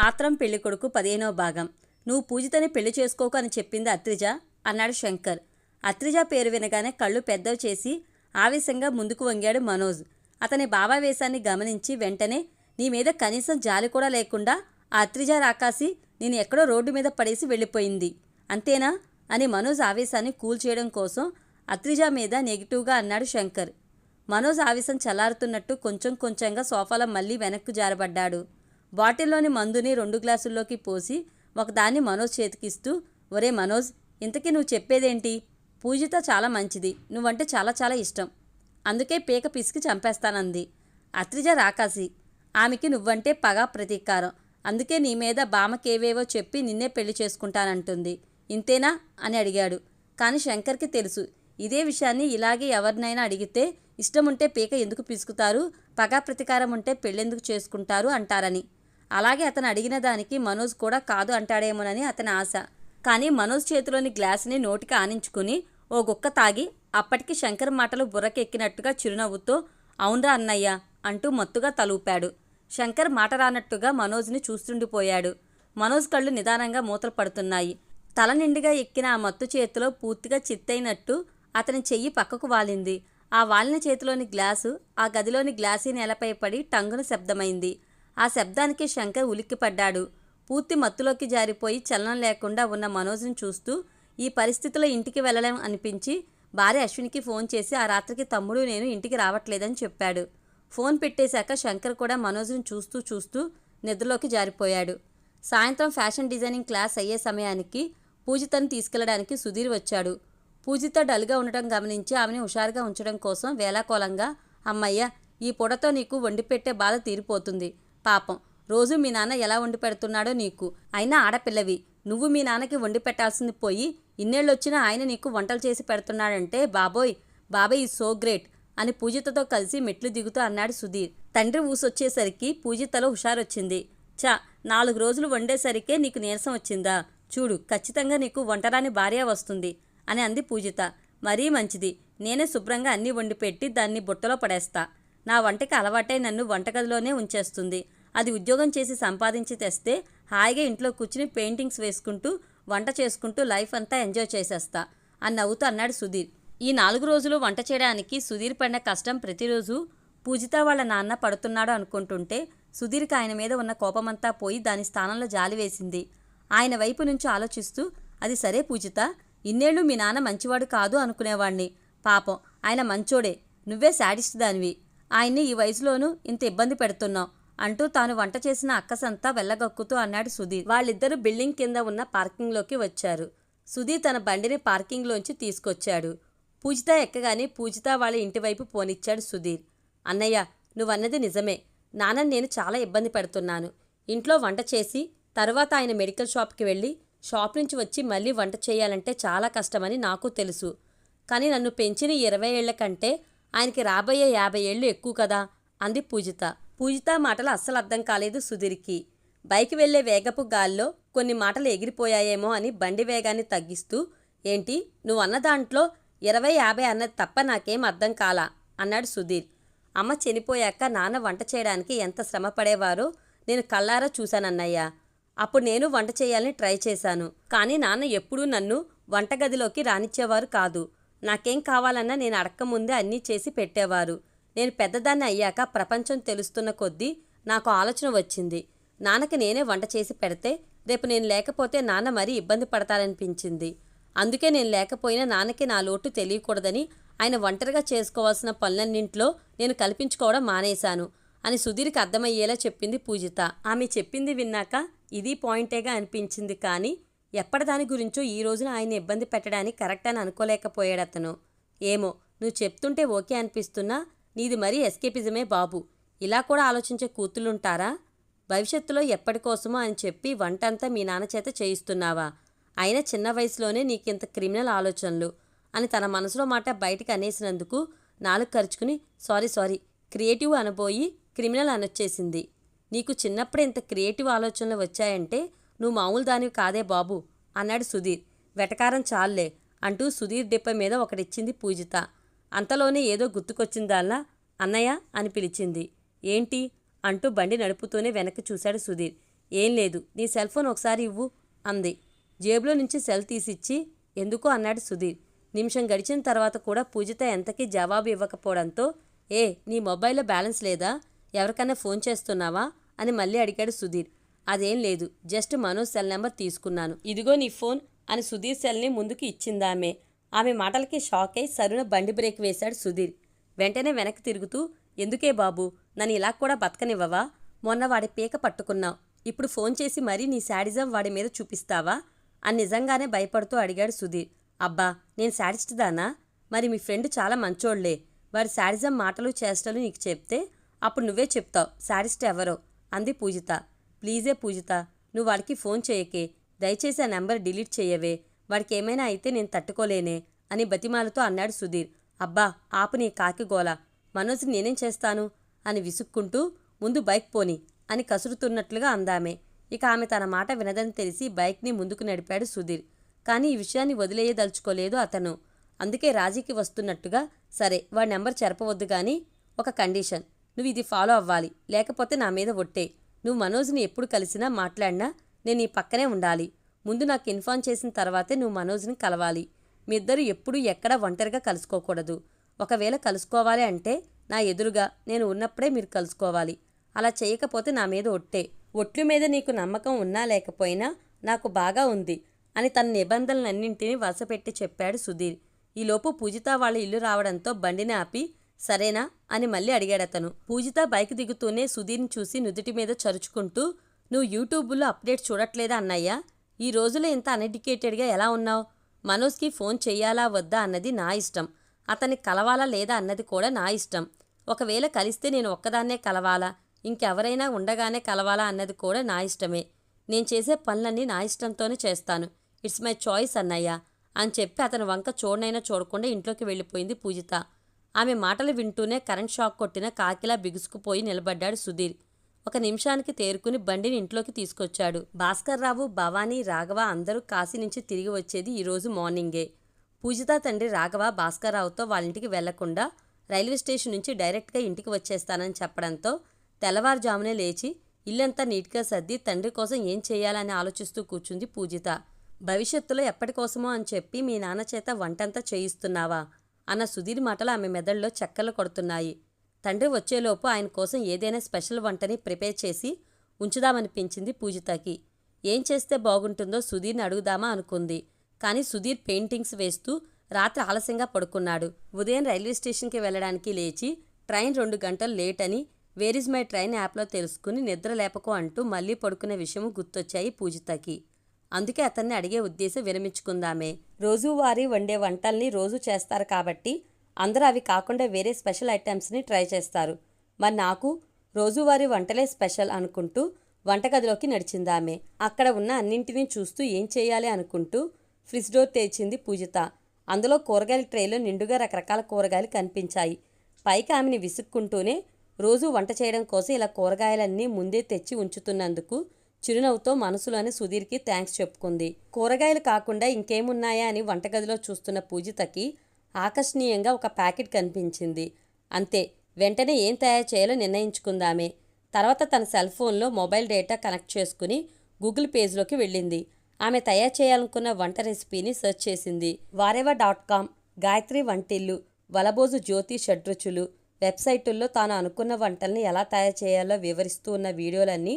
ఆత్రం పెళ్ళి కొడుకు పదిహేనో భాగం. నువ్వు పూజితని పెళ్ళి చేసుకోకు అని చెప్పింది అత్రిజ అన్నాడు శంకర్. అత్రిజ పేరు వినగానే కళ్ళు పెద్దవి చేసి ఆవేశంగా ముందుకు వంగాడు మనోజ్. అతని భావావేశాన్ని గమనించి వెంటనే నీ మీద కనీసం జాలి కూడా లేకుండా ఆ అత్రిజ రాకాసి నేను ఎక్కడో రోడ్డు మీద పడేసి వెళ్ళిపోయింది. అంతేనా? అని మనోజ్ ఆవేశాన్ని కూల్ చేయడం కోసం అత్రిజ మీద నెగిటివ్గా అన్నాడు శంకర్. మనోజ్ ఆవేశం చల్లారుతున్నట్టు కొంచెం కొంచెంగా సోఫాలో మళ్ళీ వెనక్కు జారబడ్డాడు. బాటిల్లోని మందుని రెండు గ్లాసుల్లోకి పోసి ఒకదాన్ని మనోజ్ చేతికిస్తూ ఒరే మనోజ్ ఇంతకీ నువ్వు చెప్పేదేంటి? పూజిత చాలా మంచిది. నువ్వంటే చాలా చాలా ఇష్టం. అందుకే పీక పిసికి చంపేస్తానంది. అత్రిజ రాకాసి ఆమెకి నువ్వంటే పగ ప్రతీకారం. అందుకే నీ మీద బామకేవేవో చెప్పి నిన్నే పెళ్ళి చేసుకుంటానంటుంది. ఇంతేనా? అని అడిగాడు. కానీ శంకర్కి తెలుసు ఇదే విషయాన్ని ఇలాగే ఎవరినైనా అడిగితే ఇష్టం ఉంటే పీక ఎందుకు పిసుకుతారు? పగ ప్రతీకారం ఉంటే పెళ్ళెందుకు చేసుకుంటారు? అంటారని. అలాగే అతను అడిగిన దానికి మనోజ్ కూడా కాదు అంటాడేమోనని అతని ఆశ. కానీ మనోజ్ చేతిలోని గ్లాసుని నోటికి ఆనించుకుని ఓ గుక్క తాగి అప్పటికి శంకర్ మాటలు బుర్రకెక్కినట్టుగా చిరునవ్వుతో అవునరా అన్నయ్య అంటూ మత్తుగా తలూపాడు. శంకర్ మాట రానట్టుగా మనోజ్ని చూస్తుండిపోయాడు. మనోజ్ కళ్ళు నిదానంగా మూతలు పడుతున్నాయి తల నిండుగా ఎక్కిన ఆ మత్తు చేతిలో పూర్తిగా చిత్తైనట్టు అతని చెయ్యి పక్కకు వాలింది. ఆ వాలిన చేతిలోని గ్లాసు ఆ గదిలోని గ్లాసీ నేలపై పడి టంగున శబ్దమైంది. ఆ శబ్దానికి శంకర్ ఉలిక్కిపడ్డాడు. పూర్తి మత్తులోకి జారిపోయి చలనం లేకుండా ఉన్న మనోజ్ని చూస్తూ ఈ పరిస్థితిలో ఇంటికి వెళ్ళలేం అనిపించి భార్య అశ్వినికి ఫోన్ చేసి ఆ రాత్రికి తమ్ముడు నేను ఇంటికి రావట్లేదని చెప్పాడు ఫోన్ పెట్టేశాక శంకర్ కూడా మనోజ్ని చూస్తూ చూస్తూ నిద్రలోకి జారిపోయాడు. సాయంత్రం ఫ్యాషన్ డిజైనింగ్ క్లాస్ అయ్యే సమయానికి పూజితను తీసుకెళ్ళడానికి సుధీర్ వచ్చాడు. పూజిత డల్గా ఉండటం గమనించి ఆమెని హుషారుగా ఉంచడం కోసం వేలాకోలంగా అమ్మయ్య ఈ పొడతో నీకు వండిపెట్టే బాధ తీరిపోతుంది. పాపం. రోజు మీ నాన్న ఎలా వండి పెడుతున్నాడో నీకు. అయినా ఆడపిల్లవి. నువ్వు మీ నాన్నకి వండి పెట్టాల్సింది పోయి ఇన్నేళ్ళొచ్చినా ఆయన నీకు వంటలు చేసి పెడుతున్నాడంటే బాబోయ్ బాబాయ్ ఈ సో గ్రేట్ అని పూజితతో కలిసి మెట్లు దిగుతూ అన్నాడు సుధీర్. తండ్రి ఊసొచ్చేసరికి పూజితలో హుషారొచ్చింది. చా నాలుగు రోజులు వండేసరికే నీకు నీరసం వచ్చిందా? చూడు ఖచ్చితంగా నీకు వంటరాని భార్య వస్తుంది అని అంది పూజిత. మరీ మంచిది. నేనే శుభ్రంగా అన్నీ వండి పెట్టి దాన్ని బుట్టలో పడేస్తా. నా వంటకి అలవాటై నన్ను వంటగదిలోనే ఉంచేస్తుంది. అది ఉద్యోగం చేసి సంపాదించి తెస్తే హాయిగా ఇంట్లో కూర్చుని పెయింటింగ్స్ వేసుకుంటూ వంట చేసుకుంటూ లైఫ్ అంతా ఎంజాయ్ చేసేస్తా అని నవ్వుతూ అన్నాడు సుధీర్. ఈ నాలుగు రోజులు వంట చేయడానికి సుధీర్ పడిన కష్టం ప్రతిరోజు పూజిత వాళ్ళ నాన్న పడుతున్నాడు అనుకుంటుంటే సుధీర్కి ఆయన మీద ఉన్న కోపమంతా పోయి దాని స్థానంలో జాలి వేసింది. ఆయన వైపు నుంచి ఆలోచిస్తూ అది సరే పూజిత ఇన్నేళ్ళు మీ నాన్న మంచివాడు కాదు అనుకునేవాణ్ణి. పాపం ఆయన మంచోడే నువ్వే శాడిస్ట్ దానివి. ఆయన్ని ఈ వయసులోనూ ఇంత ఇబ్బంది పెడుతున్నావు అంటూ తాను వంట చేసిన అక్కసంతా వెళ్ళగక్కుతూ అన్నాడు సుధీర్. వాళ్ళిద్దరూ బిల్డింగ్ కింద ఉన్న పార్కింగ్లోకి వచ్చారు. సుధీర్ తన బండిని పార్కింగ్లోంచి తీసుకొచ్చాడు. పూజిత ఎక్కగానే పూజిత వాళ్ళ ఇంటివైపు పోనిచ్చాడు సుధీర్. అన్నయ్య నువ్వన్నది నిజమే. నాన్న నేను చాలా ఇబ్బంది పెడుతున్నాను. ఇంట్లో వంట చేసి తర్వాత ఆయన మెడికల్ షాప్కి వెళ్ళి షాప్ నుంచి వచ్చి మళ్ళీ వంట చేయాలంటే చాలా కష్టమని నాకు తెలుసు. కానీ నన్ను పెంచిన ఇరవై ఏళ్ళ కంటే ఆయనకి రాబోయే యాభై ఏళ్ళు ఎక్కువ కదా అంది పూజిత. పూజిత మాటలు అస్సలు అర్థం కాలేదు సుధీర్కి. బైక్ వెళ్ళే వేగపు గాల్లో కొన్ని మాటలు ఎగిరిపోయాయేమో అని బండి వేగాన్ని తగ్గిస్తూ ఏంటి నువ్వు అన్న దాంట్లో ఇరవై యాభై అన్నది తప్ప నాకేం అర్థం కాలా? అన్నాడు సుధీర్. అమ్మ చనిపోయాక నాన్న వంట చేయడానికి ఎంత శ్రమ పడేవారో నేను కళ్ళారా చూశానన్నయ్య. అప్పుడు నేను వంట చేయాలని ట్రై చేశాను. కానీ నాన్న ఎప్పుడూ నన్ను వంటగదిలోకి రానిచ్చేవారు కాదు. నాకేం కావాలన్నా నేను అడక్కముందే అన్నీ చేసి పెట్టేవారు. నేను పెద్దదాన్ని అయ్యాక ప్రపంచం తెలుస్తున్న కొద్దీ నాకు ఆలోచన వచ్చింది. నాన్నకి నేనే వంట చేసి పెడితే రేపు నేను లేకపోతే నాన్న మరీ ఇబ్బంది పడతారనిపించింది. అందుకే నేను లేకపోయినా నాన్నకి నా లోటు తెలియకూడదని ఆయన ఒంటరిగా చేసుకోవాల్సిన పనులన్నింట్లో నేను కల్పించుకోవడం మానేశాను అని సుధీర్కి అర్థమయ్యేలా చెప్పింది పూజిత. ఆమె చెప్పింది విన్నాక ఇది పాయింటేగా అనిపించింది కానీ ఎప్పటి దాని గురించో ఈ రోజున ఆయన ఇబ్బంది పెట్టడానికి కరెక్ట్ అని అనుకోలేకపోయాడు అతను. ఏమో నువ్వు చెప్తుంటే ఓకే అనిపిస్తున్నా నీది మరీ ఎస్కేపిజమే బాబు. ఇలా కూడా ఆలోచించే కూతులుంటారా భవిష్యత్తులో ఎప్పటికోసమో అని చెప్పి వంటంతా మీ నాన్న చేత చేయిస్తున్నావా? అయినా చిన్న వయసులోనే నీకింత క్రిమినల్ ఆలోచనలు అని తన మనసులో మాట బయటికి అనేసినందుకు నాలుగు ఖర్చుకుని సారీ సారీ క్రియేటివ్ అనబోయి క్రిమినల్ అనొచ్చేసింది. నీకు చిన్నప్పుడే ఇంత క్రియేటివ్ ఆలోచనలు వచ్చాయంటే నువ్వు మామూలు దానివి కాదే బాబు అన్నాడు సుధీర్. వెటకారం చాలే అంటూ సుధీర్ డిప్ప మీద ఒకటిచ్చింది పూజిత. అంతలోనే ఏదో గుర్తుకొచ్చిందాల్లా అన్నయ్య? అని పిలిచింది. ఏంటి? అంటూ బండి నడుపుతూనే వెనక్కి చూశాడు సుధీర్. ఏం లేదు నీ సెల్ ఫోన్ ఒకసారి ఇవ్వు అంది. జేబులో నుంచి సెల్ తీసిచ్చి ఎందుకు? అన్నాడు సుధీర్. నిమిషం గడిచిన తర్వాత కూడా పూజిత ఎంతకీ జవాబు ఇవ్వకపోవడంతో ఏ నీ మొబైల్లో బ్యాలెన్స్ లేదా? ఎవరికైనా ఫోన్ చేస్తున్నావా? అని మళ్ళీ అడిగాడు సుధీర్. అదేం లేదు. జస్ట్ మనోజ్ సెల్ నెంబర్ తీసుకున్నాను. ఇదిగో నీ ఫోన్ అని సుధీర్ సెల్ని ముందుకు ఇచ్చిందామె. ఆమె మాటలకి షాక్ అయి సరున బండి బ్రేక్ వేశాడు సుధీర్. వెంటనే వెనక్కి తిరుగుతూ ఎందుకే బాబు? నన్ను ఇలా కూడా బతకనివ్వవా? మొన్న వాడి పీక పట్టుకున్నావు. ఇప్పుడు ఫోన్ చేసి మరీ నీ శాడిజం వాడి మీద చూపిస్తావా? అని నిజంగానే భయపడుతూ అడిగాడు సుధీర్. అబ్బా నేను శాడిస్ట్ దానా? మరి మీ ఫ్రెండ్ చాలా మంచోళ్ళే. వాడి శాడిజం మాటలు చేష్టలు నీకు చెప్తే అప్పుడు నువ్వే చెప్తావు. శాడిస్ట్ ఎవరో? అంది పూజిత. ప్లీజే పూజిత నువ్వు వాడికి ఫోన్ చేయకే దయచేసి ఆ నెంబర్ డిలీట్ చేయవే వాడికి ఏమైనా అయితే నేను తట్టుకోలేనే అని బతిమాలతో అన్నాడు సుధీర్. అబ్బా ఆపు నీ కాకి గోల మనోజ్ నేనేం చేస్తాను? అని విసుక్కుంటూ ముందు బైక్ పోని అని కసురుతున్నట్లుగా అందామే. ఇక ఆమె తన మాట వినదని తెలిసి బైక్ని ముందుకు నడిపాడు సుధీర్. కానీ ఈ విషయాన్ని వదిలేయదలుచుకోలేదు అతను. అందుకే రాజీకి వస్తున్నట్టుగా సరే వాడి నెంబర్ చెరపవద్దు కానీ ఒక కండిషన్ నువ్వు ఇది ఫాలో అవ్వాలి లేకపోతే నా మీద ఒట్టే నువ్వు మనోజ్ని ఎప్పుడు కలిసినా మాట్లాడినా నేను నీ పక్కనే ఉండాలి. ముందు నాకు ఇన్ఫార్మ్ చేసిన తర్వాతే నువ్వు మనోజ్ని కలవాలి. మీ ఇద్దరు ఎప్పుడూ ఎక్కడ ఒంటరిగా కలుసుకోకూడదు. ఒకవేళ కలుసుకోవాలి అంటే నా ఎదురుగా నేను ఉన్నప్పుడే మీరు కలుసుకోవాలి. అలా చేయకపోతే నా మీద ఒట్టే. ఒట్లు మీద నీకు నమ్మకం ఉన్నా లేకపోయినా నాకు బాగా ఉంది అని తన నిబంధనలన్నింటినీ వలసపెట్టి చెప్పాడు సుధీర్. ఈలోపు పూజిత వాళ్ళ ఇల్లు రావడంతో బండిని ఆపి సరేనా? అని మళ్ళీ అడిగాడతను. పూజిత బైక్ దిగుతూనే సుధీర్ని చూసి నుదుటి మీద చరుచుకుంటూ నువ్వు యూట్యూబ్లో అప్డేట్ చూడట్లేదా అన్నయ్య? ఈ రోజులో ఇంత అన్ఎడ్యుకేటెడ్గా ఎలా ఉన్నావు? మనోజ్కి ఫోన్ చెయ్యాలా వద్దా అన్నది నా ఇష్టం. అతన్ని కలవాలా లేదా అన్నది కూడా నా ఇష్టం. ఒకవేళ కలిస్తే నేను ఒక్కదాన్నే కలవాలా? ఇంకెవరైనా ఉండగానే కలవాలా అన్నది కూడా నా ఇష్టమే. నేను చేసే పనులన్నీ నా ఇష్టంతోనే చేస్తాను. ఇట్స్ మై చాయిస్ అన్నయ్య అని చెప్పి అతని వంక చూడనైనా చూడకుండా ఇంట్లోకి వెళ్ళిపోయింది పూజిత. ఆమె మాటలు వింటూనే కరెంట్ షాక్ కొట్టిన కాకిలా బిగుసుకుపోయి నిలబడ్డాడు సుధీర్. ఒక నిమిషానికి తేరుకుని బండిని ఇంట్లోకి తీసుకొచ్చాడు. భాస్కర్రావు భవానీ రాఘవ అందరూ కాశీ నుంచి తిరిగి వచ్చేది ఈరోజు మార్నింగే. పూజిత తండ్రి రాఘవ భాస్కర్రావుతో వాళ్ళ ఇంటికి వెళ్ళకుండా రైల్వే స్టేషన్ నుంచి డైరెక్ట్గా ఇంటికి వచ్చేస్తానని చెప్పడంతో తెల్లవారుజామునే లేచి ఇల్లంతా నీట్గా సర్ది తండ్రి కోసం ఏం చేయాలని ఆలోచిస్తూ కూర్చుంది పూజిత. భవిష్యత్తులో ఎప్పటికోసమో అని చెప్పి మీ నాన్న చేత వంటంతా చేయిస్తున్నావా? అన్న సుధీర్ మాటలు ఆమె మెదడులో చెక్కలు కొడుతున్నాయి. తండ్రి వచ్చేలోపు ఆయన కోసం ఏదైనా స్పెషల్ వంటని ప్రిపేర్ చేసి ఉంచుదామనిపించింది పూజితకి. ఏం చేస్తే బాగుంటుందో సుధీర్ని అడుగుదామా అనుకుంది. కానీ సుధీర్ పెయింటింగ్స్ వేస్తూ రాత్రి ఆలస్యంగా పడుకున్నాడు. ఉదయం రైల్వే స్టేషన్కి వెళ్ళడానికి లేచి ట్రైన్ రెండు గంటలు లేట్ అని వేర్ ఇస్ మై ట్రైన్ యాప్లో తెలుసుకుని నిద్ర లేపకు అంటూ మళ్ళీ పడుకునే విషయం గుర్తొచ్చాయి పూజితకి. అందుకే అతన్ని అడిగే ఉద్దేశం విరమించుకుందామే. రోజువారీ వండే వంటల్ని రోజు చేస్తారు కాబట్టి అందరూ అవి కాకుండా వేరే స్పెషల్ ఐటమ్స్ని ట్రై చేస్తారు. మరి నాకు రోజువారీ వంటలే స్పెషల్ అనుకుంటూ వంటగదిలోకి నడిచిందామె. అక్కడ ఉన్న అన్నింటినీ చూస్తూ ఏం చేయాలి అనుకుంటూ ఫ్రిడ్జ్ డోర్ తెరిచింది పూజిత. అందులో కూరగాయల ట్రేలో నిండుగా రకరకాల కూరగాయలు కనిపించాయి. పైకి ఆమెని విసుక్కుంటూనే రోజు వంట చేయడం కోసం ఇలా కూరగాయలన్నీ ముందే తెచ్చి ఉంచుతున్నందుకు చిరునవ్వుతో మనసులోని సుధీర్కి థ్యాంక్స్ చెప్పుకుంది. కూరగాయలు కాకుండా ఇంకేమున్నాయా అని వంటగదిలో చూస్తున్న పూజితకి ఆకర్షణీయంగా ఒక ప్యాకెట్ కనిపించింది. అంతే వెంటనే ఏం తయారు చేయాలో నిర్ణయించుకుందామే. తర్వాత తన సెల్ ఫోన్లో మొబైల్ డేటా కనెక్ట్ చేసుకుని గూగుల్ పేజ్లోకి వెళ్ళింది. ఆమె తయారు చేయాలనుకున్న వంట రెసిపీని సెర్చ్ చేసింది. వారేవా డాట్ కామ్ గాయత్రి వంటిల్లు వలబోజు జ్యోతి షడ్రుచులు వెబ్సైటుల్లో తాను అనుకున్న వంటల్ని ఎలా తయారు చేయాలో వివరిస్తూ ఉన్న వీడియోలన్నీ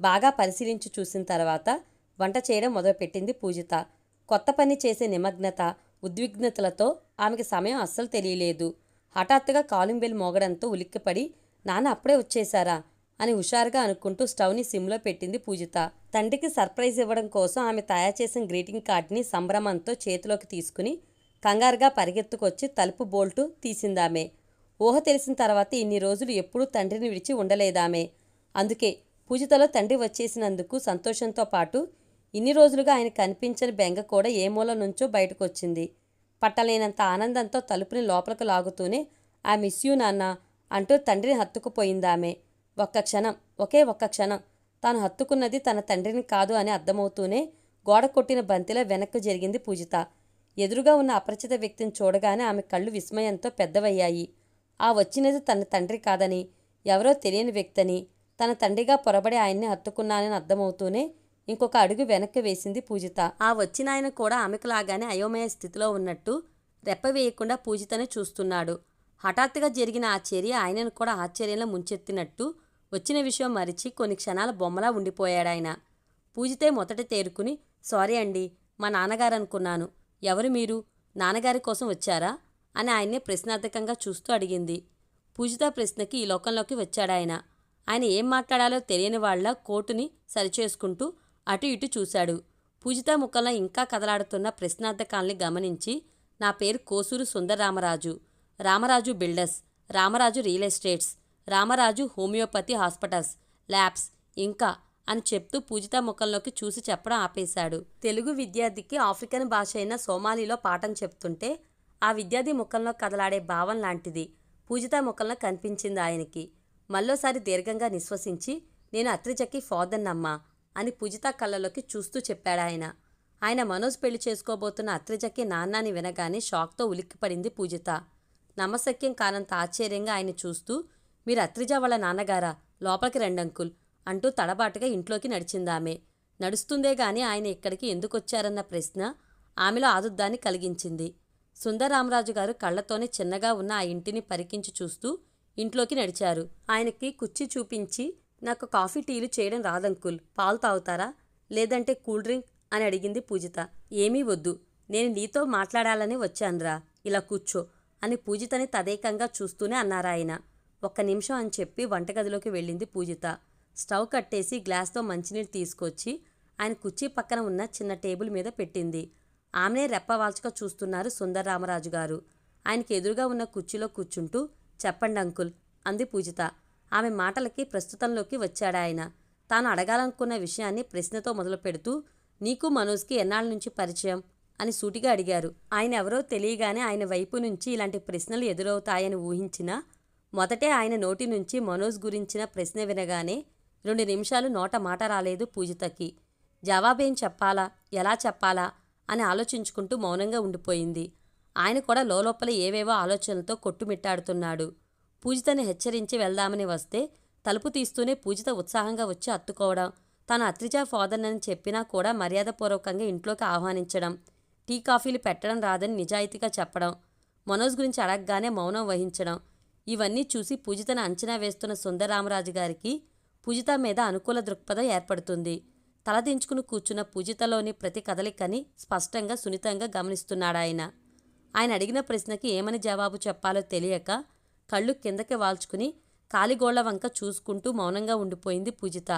బాగా పరిశీలించి చూసిన తర్వాత వంట చేయడం మొదలుపెట్టింది పూజిత. కొత్త పని చేసే నిమగ్నత ఉద్విగ్నతలతో ఆమెకి సమయం అస్సలు తెలియలేదు. హఠాత్తుగా కాలింగ్ బెల్ మోగడంతో ఉలిక్కిపడి నాన్న అప్పుడే వచ్చేశారా? అని హుషారుగా అనుకుంటూ స్టవ్ని సిమ్లో పెట్టింది పూజిత. తండ్రికి సర్ప్రైజ్ ఇవ్వడం కోసం ఆమె తయారు చేసిన గ్రీటింగ్ కార్డ్ని సంభ్రమంతో చేతిలోకి తీసుకుని కంగారుగా పరిగెత్తుకొచ్చి తలుపు బోల్టు తీసిందామే. ఊహ తెలిసిన తర్వాత ఇన్ని రోజులు ఎప్పుడూ తండ్రిని విడిచి ఉండలేదామే. అందుకే పూజితలో తండ్రి వచ్చేసినందుకు సంతోషంతో పాటు ఇన్ని రోజులుగా ఆయన కనిపించని బెంగ కూడా ఏ మూల నుంచో బయటకు వచ్చింది పట్టలేనంత ఆనందంతో తలుపుని లోపలికి లాగుతూనే ఆ మిస్ యూ నాన్న అంటూ తండ్రిని హత్తుకుపోయిందామె ఒక్క క్షణం ఒకే ఒక్క క్షణం. తాను హత్తుకున్నది తన తండ్రిని కాదు అని అర్థమవుతూనే గోడ కొట్టిన బంతిలో వెనక్కు జరిగింది పూజిత. ఎదురుగా ఉన్న అపరిచిత వ్యక్తిని చూడగానే ఆమె కళ్ళు విస్మయంతో పెద్దవయ్యాయి. ఆ వచ్చినది తన తండ్రి కాదని ఎవరో తెలియని వ్యక్తని. తన తండ్రిగా పొరబడి ఆయన్ని హత్తుకున్నానని అర్థమవుతూనే ఇంకొక అడుగు వెనక్కి వేసింది పూజిత. ఆ వచ్చిన ఆయన కూడా ఆమెకులాగానే అయోమయ స్థితిలో ఉన్నట్టు రెప్ప వేయకుండా పూజితని చూస్తున్నాడు. హఠాత్తుగా జరిగిన ఆ చర్య ఆయనను కూడా ఆశ్చర్యంలో ముంచెత్తినట్టు వచ్చిన విషయం మరిచి కొన్ని క్షణాల బొమ్మలా ఉండిపోయాడాయన. పూజితే మొదట తేరుకుని సారీ అండి మా నాన్నగారు అనుకున్నాను. ఎవరు మీరు? నాన్నగారి కోసం వచ్చారా? అని ఆయన్ని ప్రశ్నార్థకంగా చూస్తూ అడిగింది. పూజిత ప్రశ్నకి ఈ లోకంలోకి వచ్చాడాయన. ఆయన ఏం మాట్లాడాలో తెలియని వాళ్ళ కోటుని సరిచేసుకుంటూ అటు ఇటు చూశాడు. పూజిత ముఖంలో ఇంకా కదలాడుతున్న ప్రశ్నార్థకాల్ని గమనించి నా పేరు Kosuru Sundararamaraju. Ramaraju builders Ramaraju real estates Ramaraju homeopathy hospitals labs ఇంకా అని చెప్తూ పూజిత ముఖంలోకి చూసి చెప్పడం ఆపేశాడు. తెలుగు విద్యార్థికి ఆఫ్రికన్ భాష అయిన సోమాలిలో పాఠం చెప్తుంటే ఆ విద్యార్థి ముఖంలో కదలాడే భావం లాంటిది పూజిత ముఖంలో కనిపించింది ఆయనకి. మళ్ళోసారి దీర్ఘంగా నిశ్వసించి నేను అత్రిజకి ఫాదర్నమ్మా అని పూజిత కళ్ళలోకి చూస్తూ చెప్పాడాయన. ఆయన మనోజ్ పెళ్ళి చేసుకోబోతున్న అత్రిజకి నాన్నని వినగానే షాక్తో ఉలిక్కిపడింది పూజిత. నమశక్యం కానంత ఆశ్చర్యంగా ఆయన చూస్తూ మీరు అత్రిజ వాళ్ళ నాన్నగారా? లోపలికి రండి అంకుల్ అంటూ తడబాటుగా ఇంట్లోకి నడిచిందామె. నడుస్తుందే గాని ఆయన ఇక్కడికి ఎందుకొచ్చారన్న ప్రశ్న ఆమెలో ఆదుద్దాన్ని కలిగించింది. సుందరరామరాజు గారు కళ్ళతోనే చిన్నగా ఉన్న ఆ ఇంటిని పరికించి చూస్తూ ఇంట్లోకి నడిచారు. ఆయనకి కుర్చీ చూపించి నాకు కాఫీ టీలు చేయడం రాదంకుల్. పాలు తాగుతారా? లేదంటే కూల్ డ్రింక్? అని అడిగింది పూజిత. ఏమీ వద్దు. నేను నీతో మాట్లాడాలని వచ్చానురా. ఇలా కూర్చో అని పూజితని తదేకంగా చూస్తూనే అన్నారాయన ఒక్క నిమిషం అని చెప్పి వంటగదిలోకి వెళ్ళింది పూజిత. స్టవ్ కట్టేసి గ్లాస్తో మంచినీళ్ళు తీసుకొచ్చి ఆయన కుర్చీ పక్కన ఉన్న చిన్న టేబుల్ మీద పెట్టింది. ఆమెనే రెప్పవాల్చుగా చూస్తున్నారు సుందరరామరాజు గారు ఆయనకి ఎదురుగా ఉన్న కుర్చీలో కూర్చుంటూ చెప్పండి అంకుల్ అంది పూజిత. ఆమె మాటలకి ప్రస్తుతంలోకి వచ్చాడాయన తాను అడగాలనుకున్న విషయాన్ని ప్రశ్నతో మొదలు పెడుతూ నీకు మనోజ్కి ఎన్నాళ్ళ నుంచి పరిచయం? అని సూటిగా అడిగారు. ఆయన ఎవరో తెలియగానే ఆయన వైపు నుంచి ఇలాంటి ప్రశ్నలు ఎదురవుతాయని ఊహించినా మొదటే ఆయన నోటి నుంచి మనోజ్ గురించిన ప్రశ్న వినగానే రెండు నిమిషాలు నోట మాట రాలేదు పూజితకి. జవాబేం చెప్పాలా? ఎలా చెప్పాలా? అని ఆలోచించుకుంటూ మౌనంగా ఉండిపోయింది. ఆయన కూడా లోపల ఏవేవో ఆలోచనలతో కొట్టుమిట్టాడుతున్నాడు. పూజితని హెచ్చరించి వెళ్దామని వస్తే తలుపు తీస్తూనే పూజిత ఉత్సాహంగా వచ్చి అత్తుకోవడం తను అత్రిజా ఫాదర్నని చెప్పినా కూడా మర్యాదపూర్వకంగా ఇంట్లోకి ఆహ్వానించడం టీ కాఫీలు పెట్టడం రాదని నిజాయితీగా చెప్పడం మనోజ్ గురించి అడగగానే మౌనం వహించడం ఇవన్నీ చూసి పూజితను అంచనా వేస్తున్న సుందరరామరాజు గారికి పూజిత మీద అనుకూల దృక్పథం ఏర్పడుతుంది. తలదించుకుని కూర్చున్న పూజితలోని ప్రతి కదలికని స్పష్టంగా సున్నితంగా గమనిస్తున్నాడాయన. ఆయన అడిగిన ప్రశ్నకి ఏమని జవాబు చెప్పాలో తెలియక కళ్ళు కిందకి వాల్చుకుని కాలిగోళ్ళ వంక చూసుకుంటూ మౌనంగా ఉండిపోయింది పూజిత.